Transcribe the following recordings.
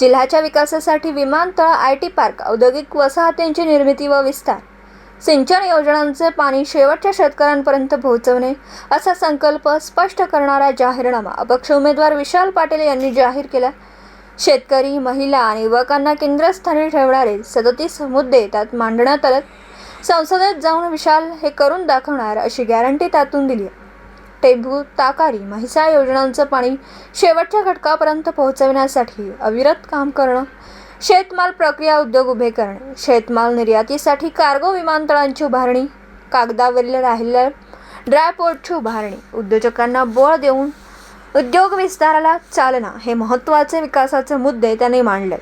जिल्ह्याच्या विकासासाठी विमानतळ आय टी पार्क औद्योगिक वसाहतींची निर्मिती व विस्तार सिंचन योजनांचे पाणी शेवटच्या शेतकऱ्यांपर्यंत पोहोचवणे असा संकल्प स्पष्ट करणारा जाहीरनामा अपक्ष उमेदवार विशाल पाटील यांनी जाहीर केला. शेतकरी महिला आणि युवकांना केंद्रस्थानी ठेवणारे सदतीस मुद्दे त्यात मांडण्यात आले संसदेत जाऊन विशाल हे करून दाखवणार अशी गॅरंटी त्यातून दिली आहे टेंभू ताकारी म्हैसाळ योजनांचं पाणी शेवटच्या घटकापर्यंत पोहोचवण्यासाठी अविरत काम करणं शेतमाल प्रक्रिया उद्योग उभे करणे शेतमाल निर्यातीसाठी कार्गो विमानतळांची उभारणी कागदावरील राहिलेल्या ड्रायपोर्टची उभारणी उद्योजकांना बळ देऊन उद्योग विस्ताराला चालना हे महत्त्वाचे विकासाचे मुद्दे त्यांनी मांडले.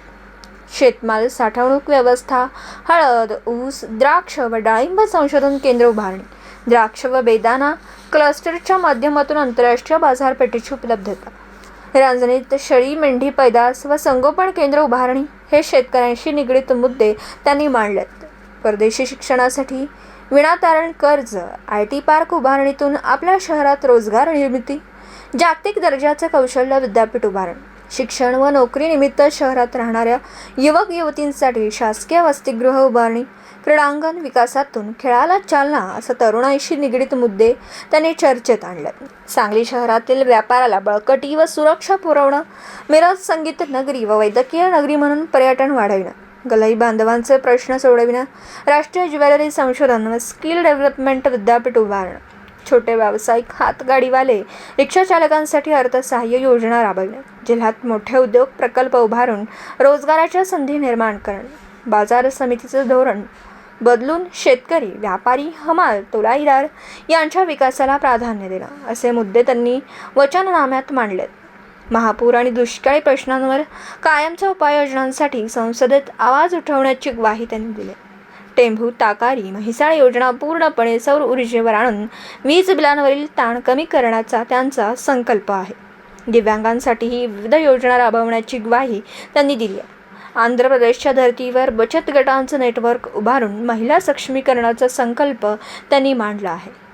शेतमाल साठवणूक व्यवस्था हळद ऊस द्राक्ष व डाळिंब संशोधन केंद्र उभारणी द्राक्ष व बेदाना क्लस्टरच्या माध्यमातून आंतरराष्ट्रीय बाजारपेठेची उपलब्धता. रांजणीत शेळी मेंढी पैदास व संगोपन केंद्र उभारणी हे शेतकऱ्यांशी निगडीत मुद्दे त्यांनी मांडलेत. परदेशी शिक्षणासाठी विनातारण कर्ज आय टी पार्क उभारणीतून आपल्या शहरात रोजगार निर्मिती जागतिक दर्जाचं कौशल्य विद्यापीठ उभारणी. शिक्षण व नोकरीनिमित्त शहरात राहणाऱ्या युवक युवतींसाठी शासकीय वसतिगृह उभारणी क्रीडांगण विकासातून खेळाला चालना असं तरुणाईशी निगडीत मुद्दे त्यांनी चर्चेत आणले सांगली शहरातील व्यापाराला बळकटी व सुरक्षा पुरवणं मिरज संगीत नगरी व वैद्यकीय नगरी म्हणून पर्यटन वाढविणं गलाई बांधवांचे प्रश्न सोडविणं राष्ट्रीय ज्वेलरी संशोधन व स्किल डेव्हलपमेंट विद्यापीठ उभारणं छोटे व्यावसायिक हातगाडीवाले रिक्षा चालकांसाठी अर्थसहाय्य योजना राबविणे. जिल्ह्यात मोठे उद्योग प्रकल्प उभारून रोजगाराच्या संधी निर्माण करणे. बाजार समितीचं धोरण बदलून शेतकरी व्यापारी हमाल तोलाईदार यांच्या विकासाला प्राधान्य देणं असे मुद्दे त्यांनी वचननाम्यात मांडलेत महापूर आणि दुष्काळी प्रश्नांवर कायमच्या उपाययोजनांसाठी संसदेत आवाज उठवण्याची ग्वाही त्यांनी दिली. टेंभू ताकारी म्हैसाळ योजना पूर्णपणे सौर ऊर्जेवर आणून वीज बिलांवरील ताण कमी करण्याचा त्यांचा संकल्प आहे. दिव्यांगांसाठीही विविध योजना राबवण्याची ग्वाही त्यांनी दिली आहे. आंध्र प्रदेशच्या धर्तीवर बचत गटांचं नेटवर्क उभारून महिला सक्षमीकरणाचा संकल्प त्यांनी मांडला आहे.